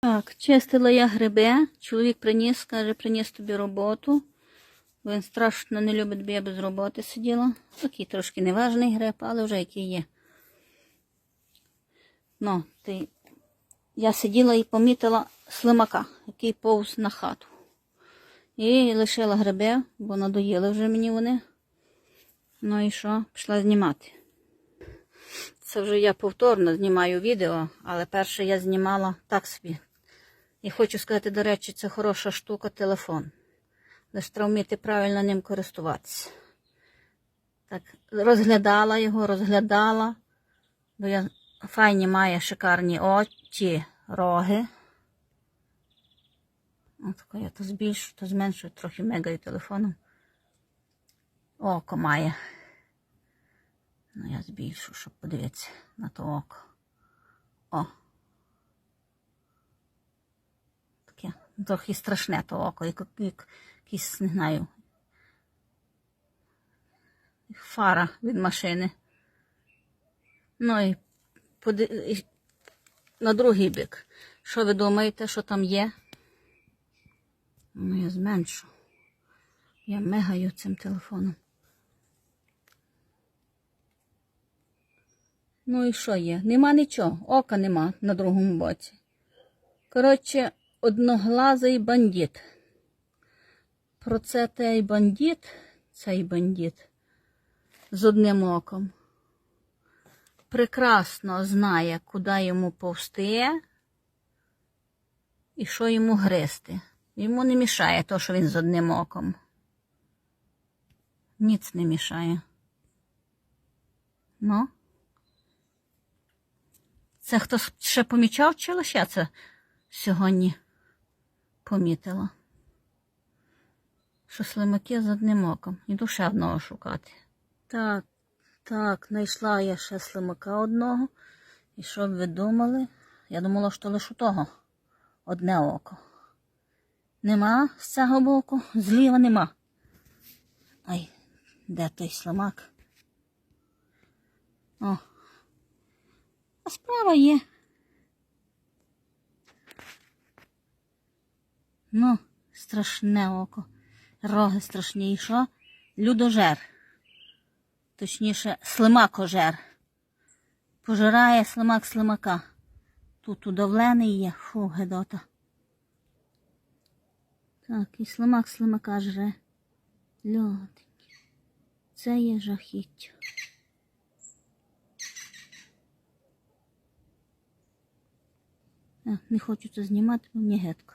Так, чистила я гриби. Чоловік приніс, каже, приніс тобі роботу. Він страшно не любить, бо я без роботи сиділа. Такий трошки неважний гриб, але вже який є. Ну, ти... Я сиділа і помітила слимака, який повз на хату. І лишила гриби, бо надоїли вже мені вони. Ну і що? Пішла знімати. Це вже я повторно знімаю відео, але перше я знімала так собі. І хочу сказати, до речі, це хороша штука телефон. Лише треба вміти правильно ним користуватися. Так, розглядала його, розглядала, бо я файні має шикарні очі, роги. Отако я то збільшу, то зменшую, трохи мегаю телефоном. Око має. Ну, я збільшу, щоб подивитися на то око. О. трохи страшне то око, як, як якийсь, не знаю. Фара від машини. Ну і, поди... і на другий бік. Що ви думаєте, що там є? Ну, я зменшу. Я мегаю цим телефоном. Ну і що є? Нема нічого, ока нема на другому боці. Коротше, одноглазий бандит. Про це той бандит, цей бандит з одним оком. Прекрасно знає, куди йому повсти і що йому гризти. Йому не мішає то, що він з одним оком. Ніц не мішає. Ну. Це хтось ще помічав, чи лише це сьогодні помітила? Що слимаки з одним оком. Іду ще одного шукати. Так, так, знайшла я ще слимака одного. І що б ви думали? Я думала, що лише у того одне око. Нема з цього боку, зліва нема. Ай, де той слимак? О, а справа є. Ну, страшне око. Роги страшні. Людожер. Точніше, слимакожер. Пожирає слимак слимака. Тут удавлений є. Фу, гедота. Так, і слимак слимака жре. Льотенький. Це є жахіття. Не хочу це знімати, бо мені гидко.